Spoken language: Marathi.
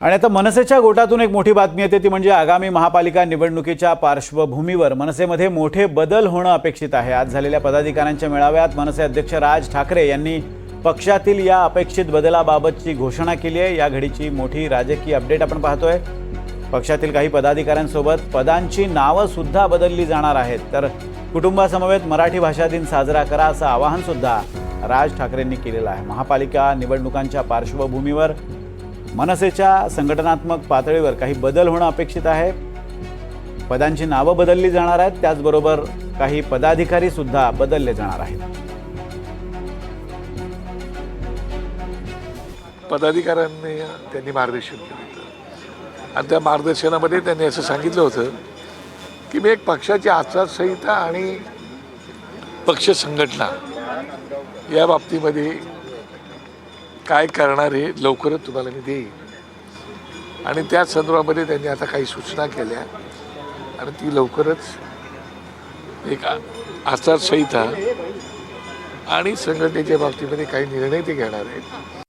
आणि आता मनसेच्या गोटातून एक मोठी बातमी येते ती म्हणजे आगामी महापालिका निवडणुकीच्या पार्श्वभूमीवर. मनसेमध्ये मोठे बदल होणं अपेक्षित आहे. आज झालेल्या पदाधिकाऱ्यांच्या मेळाव्यात मनसे अध्यक्ष राज ठाकरे यांनी पक्षातील या अपेक्षित बदलाबाबतची घोषणा केली आहे. या घडीची मोठी राजकीय अपडेट आपण पाहतोय. पक्षातील काही पदाधिकाऱ्यांसोबत पदांची नावं सुद्धा बदलली जाणार आहेत. तर कुटुंबासमवेत मराठी भाषा दिन साजरा करा असं आवाहन सुद्धा राज ठाकरेंनी केलेलं आहे. महापालिका निवडणुकांच्या पार्श्वभूमीवर मनसेच्या संघटनात्मक पातळीवर काही बदल होणं अपेक्षित आहे. पदांची नावं बदलली जाणार आहेत. त्याचबरोबर काही पदाधिकारी सुद्धा बदलले जाणार आहेत. पदाधिकाऱ्यांनी त्यांनी मार्गदर्शन केलं आणि त्या मार्गदर्शनामध्ये त्यांनी असं सांगितलं होतं की मी एक पक्षाची आचारसंहिता आणि पक्ष संघटना या बाबतीमध्ये काय करणार आहे लवकरच तुम्हाला मी देईन. आणि त्या संदर्भामध्ये त्यांनी आता काही सूचना केल्या. आणि ती लवकरच एक आचारसंहिता आणि संघटनेच्या बाबतीमध्ये काही निर्णय ते घेणार आहेत.